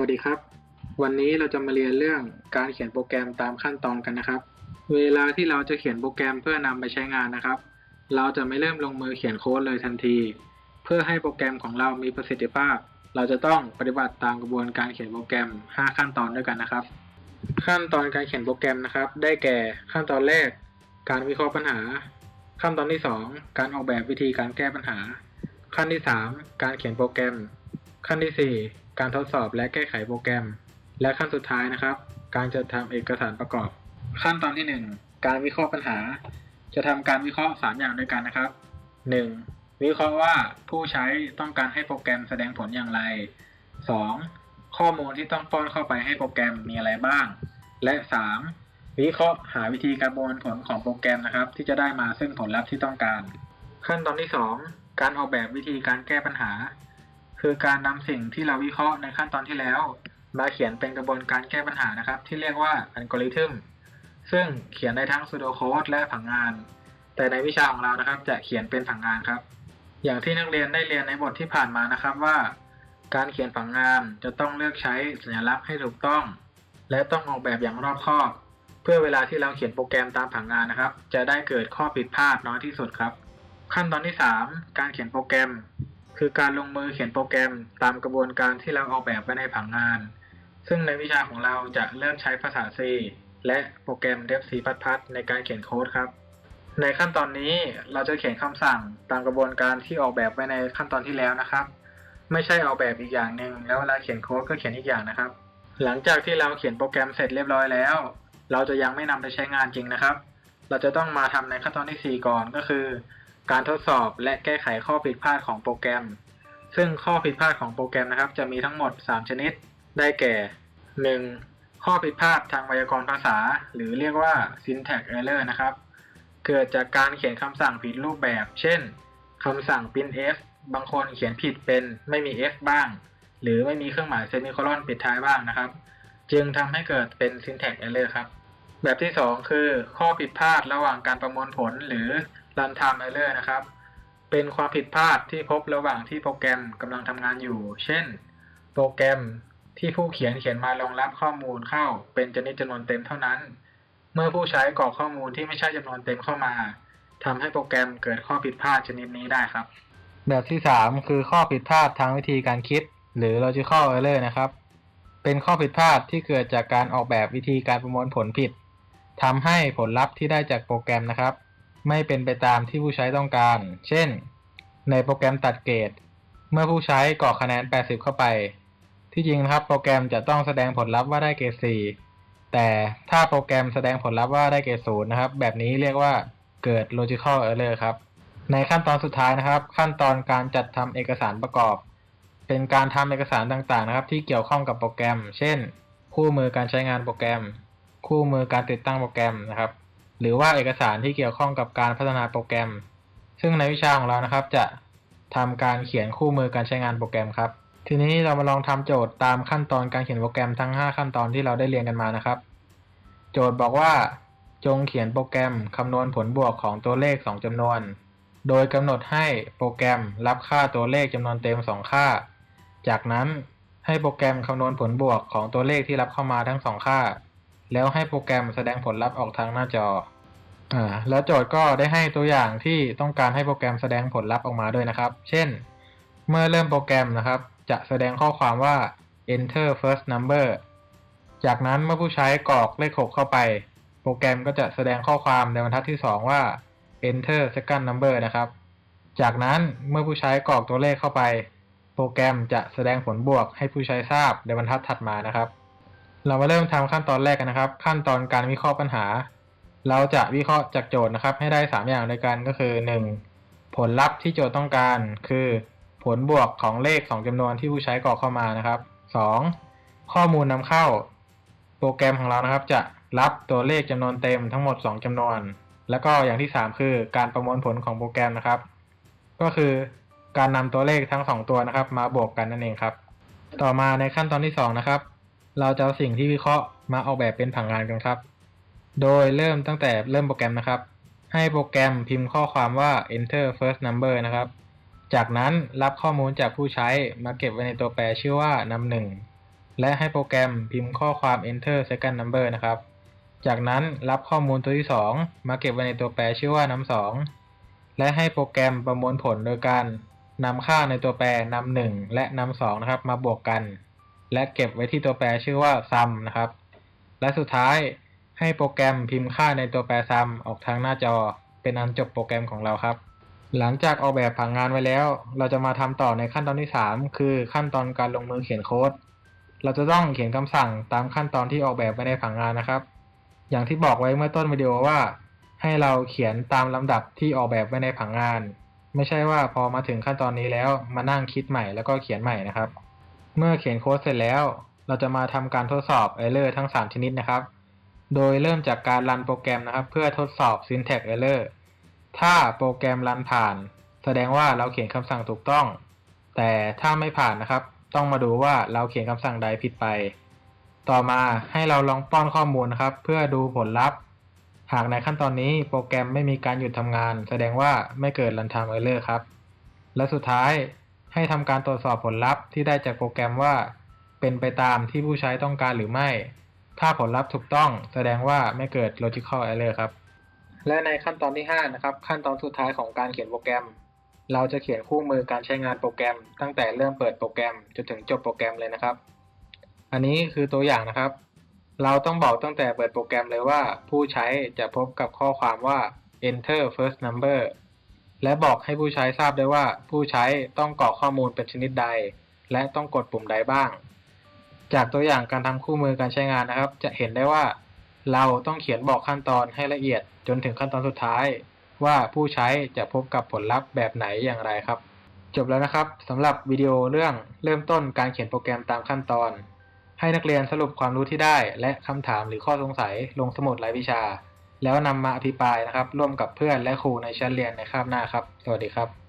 วัสดีครับ วันนี้เราจะมาเรียนเรื่องการเขียนโปรแกรมตามขั้นตอนกันนะครับ เวลาที่เราจะเขียนโปรแกรมเพื่อนำไปใช้งานนะครับ เราจะไม่เริ่มลงมือเขียนโค้ดเลยทันที เพื่อให้โปรแกรมของเรามีประสิทธิภาพ เราจะต้องปฏิบัติตามกระบวนการเขียนโปรแกรม 5 ขั้นตอนด้วยกันนะครับ ขั้นตอนการเขียนโปรแกรมนะครับ ได้แก่ขั้นตอนแรก การวิเคราะห์ปัญหา ขั้นตอนที่ 2 การออกแบบวิธีการแก้ปัญหา ขั้นที่ 3 การเขียนโปรแกรม ขั้นที่ 4 การทดสอบและแก้ไขโปรแกรม และขั้นสุดท้ายนะครับ การจัดทำเอกสารประกอบ ขั้นตอนที่ 1 การวิเคราะห์ปัญหา จะทำการวิเคราะห์ 3 อย่างด้วยกันนะครับ 1. วิเคราะห์ว่าผู้ใช้ต้องการให้โปรแกรมแสดงผลอย่างไร 2. ข้อมูลที่ต้องป้อนเข้าไปให้โปรแกรมมีอะไรบ้าง และ 3. วิเคราะห์หาวิธีการประมวลผลของโปรแกรมนะครับ ที่จะได้มาซึ่งผลลัพธ์ที่ต้องการ ขั้นตอนที่ 2 การออกแบบวิธีการแก้ปัญหา คือการนำสิ่งที่เราวิเคราะห์ในขั้นตอนที่แล้ว มาเขียนเป็นกระบวนการแก้ปัญหานะครับ ที่เรียกว่าอัลกอริทึมซึ่งเขียนได้ทั้ง pseudocode และผังงาน แต่ในวิชาของเรานะครับ จะเขียนเป็นผังงานครับ อย่างที่นักเรียนได้เรียนในบทที่ผ่านมานะครับว่า การเขียนผังงานจะต้องเลือกใช้สัญลักษณ์ให้ถูกต้อง และต้องออกแบบอย่างรอบคอบ เพื่อเวลาที่เราเขียนโปรแกรมตามผังงานนะครับ จะได้เกิดข้อผิดพลาดน้อยที่สุดครับ ขั้นตอนที่ 3 การเขียนโปรแกรม คือการลงมือเขียนโปรแกรมตามกระบวนการที่เราออกแบบไว้ในผังงาน ซึ่งในวิชาของเราจะเริ่มใช้ภาษา C และโปรแกรม Dev C++ ในการเขียนโค้ดครับ ในขั้นตอนนี้เราจะเขียนคำสั่งตามกระบวนการที่ออกแบบไว้ในขั้นตอนที่แล้วนะครับ ไม่ใช่ออกแบบอีกอย่างหนึ่งแล้วเวลาเขียนโค้ดก็เขียนอีกอย่างนะครับ หลังจากที่เราเขียนโปรแกรมเสร็จเรียบร้อยแล้ว เราจะยังไม่นำไปใช้งานจริงนะครับ เราจะต้องมาทำในขั้นตอนที่ 4 ก่อนก็คือ การทดสอบและแก้ไขข้อผิดพลาดของโปรแกรม ซึ่งข้อผิดพลาดของโปรแกรมนะครับ จะมีทั้งหมด 3 ชนิด ได้แก่ 1. ข้อผิดพลาดทางไวยากรณ์ภาษา หรือเรียกว่า syntax error นะครับ เกิดจากการเขียนคำสั่งผิดรูปแบบ เช่นคำสั่ง printf บางคนเขียนผิดเป็นไม่มี f บ้าง หรือไม่มีเครื่องหมายเซมิโคลอนปิดท้ายบ้างนะครับ จึงทำให้เกิดเป็น syntax error ครับ แบบที่ 2 คือ ข้อผิดพลาดระหว่างการประมวลผลหรือ runtime error นะครับ เป็นความผิดพลาดที่พบระหว่างที่โปรแกรมกำลังทำงานอยู่ เช่น โปรแกรมที่ผู้เขียนเขียนมารองรับข้อมูลเข้า เป็นชนิดจำนวนเต็มเท่านั้น เมื่อผู้ใช้กรอกข้อมูลที่ไม่ใช่จำนวนเต็มเข้ามาทำให้โปรแกรมเกิดข้อผิดพลาดชนิดนี้ได้ครับ แบบที่ 3 คือข้อผิดพลาดทางวิธีการคิด หรือ logical error นะครับ เป็นข้อผิดพลาดที่เกิดจากการออกแบบวิธีการประมวลผลผิดทำให้ผลลัพธ์ที่ได้จากโปรแกรมนะครับ ไม่เป็นไปตามที่ผู้ใช้ต้องการ เช่น ในโปรแกรมตัดเกรด เมื่อผู้ใช้กรอกคะแนน 80 เข้าไป ที่จริงนะครับโปรแกรมจะต้องแสดงผลลัพธ์ว่าได้เกรด 4 แต่ถ้าโปรแกรมแสดงผลลัพธ์ว่าได้เกรด 0 นะครับ แบบนี้เรียกว่าเกิด logical error ครับ ในขั้นตอนสุดท้ายนะครับ ขั้นตอนการจัดทำเอกสารประกอบ เป็นการทำเอกสารต่างๆ นะครับ ที่เกี่ยวข้องกับโปรแกรม เช่น คู่มือการใช้งานโปรแกรม คู่มือการติดตั้งโปรแกรมนะครับ หรือว่าเอกสารที่เกี่ยวข้องกับการพัฒนาโปรแกรม ซึ่งในวิชาของเรานะครับ จะทำการเขียนคู่มือการใช้งานโปรแกรมครับ ทีนี้เรามาลองทำโจทย์ตามขั้นตอนการเขียนโปรแกรมทั้ง 5 ขั้นตอนที่เราได้เรียนกันมานะครับ โจทย์บอกว่า จงเขียนโปรแกรมคำนวณผลบวกของตัวเลข 2จำนวน โดยกำหนดให้โปรแกรมรับค่าตัวเลขจำนวนเต็ม 2 ค่า จากนั้นให้โปรแกรมคำนวณผลบวกของตัวเลขที่รับเข้ามาทั้ง 2 ค่า แล้วให้โปรแกรมแสดงผลลัพธ์ออกทางหน้าจออ่าแล้วโจทย์ก็ได้ให้ตัวอย่างที่ต้องการให้โปรแกรมแสดงผลลัพธ์ออกมาด้วยนะครับ เช่น เมื่อเริ่มโปรแกรมนะครับ จะแสดงข้อความว่า enter first number จากนั้นเมื่อผู้ใช้กรอกเลข 6 เข้าไป โปรแกรมก็จะแสดงข้อความในบรรทัดที่ 2 ว่า enter second number นะครับ จากนั้นเมื่อผู้ใช้กรอกตัวเลขเข้าไป โปรแกรมจะแสดงผลบวกให้ผู้ใช้ทราบในบรรทัดถัดมานะครับ เรามาเริ่มทำขั้นตอนแรกกันนะครับ ขั้นตอนการวิเคราะห์ปัญหา เราจะวิเคราะห์จากโจทย์นะครับ ให้ได้ 3 อย่างด้วยกันก็คือ 1. ผลลัพธ์ที่โจทย์ต้องการ คือ ผลบวกของเลข 2จำนวนที่ผู้ใช้กรอกเข้ามานะครับ 2. ข้อมูลนำเข้า โปรแกรมของเรานะครับ จะรับตัวเลขจำนวนเต็มทั้งหมด 2จำนวน แล้วก็อย่างที่ 3 คือการประมวลผลของโปรแกรมนะครับ ก็คือการนำตัวเลขทั้ง 2 ตัวนะครับ มาบวกกันนั่นเองครับ ต่อมาในขั้นตอนที่ 2 นะครับ เราจะเอาสิ่งที่วิเคราะห์มาออกแบบเป็นผังงานกันครับ โดยเริ่มตั้งแต่เริ่มโปรแกรมนะครับ ให้โปรแกรมพิมพ์ข้อความว่า enter first number นะครับ จากนั้นรับข้อมูลจากผู้ใช้มาเก็บไว้ในตัวแปรชื่อว่านำหนึ่งและให้โปรแกรมพิมพ์ข้อความ enter second number นะครับ จากนั้นรับข้อมูลตัวที่ 2 มาเก็บไว้ในตัวแปรชื่อว่าน้ำสองและให้โปรแกรมประมวลผลโดยการนำค่าในตัวแปรนำหนึ่งและนำสองนะครับ มาบวกกัน และเก็บไว้ที่ตัวแปรชื่อว่า sum นะครับ และสุดท้ายให้โปรแกรมพิมพ์ค่าในตัวแปร sum ออกทางหน้าจอ เป็นอันจบโปรแกรมของเราครับ หลังจากออกแบบผังงานไว้แล้ว เราจะมาทำต่อในขั้นตอนที่ 3 คือขั้นตอนการลงมือเขียนโค้ด เราจะต้องเขียนคำสั่งตามขั้นตอนที่ออกแบบไว้ในผังงานนะครับ อย่างที่บอกไว้เมื่อต้นวิดีโอว่า ให้เราเขียนตามลำดับที่ออกแบบไว้ในผังงาน ไม่ใช่ว่าพอมาถึงขั้นตอนนี้แล้วมานั่งคิดใหม่แล้วก็เขียนใหม่นะครับ เมื่อเขียนโค้ดเสร็จแล้ว เราจะมาทำการทดสอบ Error ทั้ง 3 ชนิดนะครับ โดยเริ่มจากการรันโปรแกรมนะครับ เพื่อทดสอบ Syntax Error ถ้าโปรแกรมรันผ่าน แสดงว่าเราเขียนคำสั่งถูกต้อง แต่ถ้าไม่ผ่านนะครับ ต้องมาดูว่าเราเขียนคำสั่งใดผิดไป ต่อมาให้เราลองป้อนข้อมูลนะครับ เพื่อดูผลลัพธ์ หากในขั้นตอนนี้โปรแกรมไม่มีการหยุดทำงาน แสดงว่าไม่เกิด runtime error ครับ และสุดท้าย ให้ทำการตรวจสอบผลลัพธ์ที่ได้จากโปรแกรมว่า เป็นไปตามที่ผู้ใช้ต้องการหรือไม่ ถ้าผลลัพธ์ถูกต้องแสดงว่าไม่เกิด logical error ครับ และในขั้นตอนที่ 5 นะครับ ขั้นตอนสุดท้ายของการเขียนโปรแกรม เราจะเขียนคู่มือการใช้งานโปรแกรม ตั้งแต่เริ่มเปิดโปรแกรมจนถึงจบโปรแกรมเลยนะครับ อันนี้คือตัวอย่างนะครับ เราต้องบอกตั้งแต่เปิดโปรแกรมเลยว่า ผู้ใช้จะพบกับข้อความว่า enter first number และบอกให้ผู้ใช้ทราบได้วยว่าผู้ใช้ต้องกรอกข้อมูลเป็นชนิดใด และต้องกดปุ่มใดบ้าง จากตัวอย่างการทำคู่มือการใช้งานนะครับ จะเห็นได้ว่า เราต้องเขียนบอกขั้นตอนให้ละเอียดจนถึงขั้นตอนสุดท้าย ว่าผู้ใช้จะพบกับผลลัพธ์แบบไหนอย่างไรครับ จบแล้วนะครับสำหรับวิดีโอเรื่องเริ่มต้นการเขียนโปรแกรมตามขั้นตอน ให้นักเรียนสรุปความรู้ที่ได้ และคำถามหรือข้อสงสัยลงสมุดรายวิชา แล้วนำมาอภิปรายนะครับ ร่วมกับเพื่อนและครูในชั้นเรียนในคาบหน้าครับ สวัสดีครับ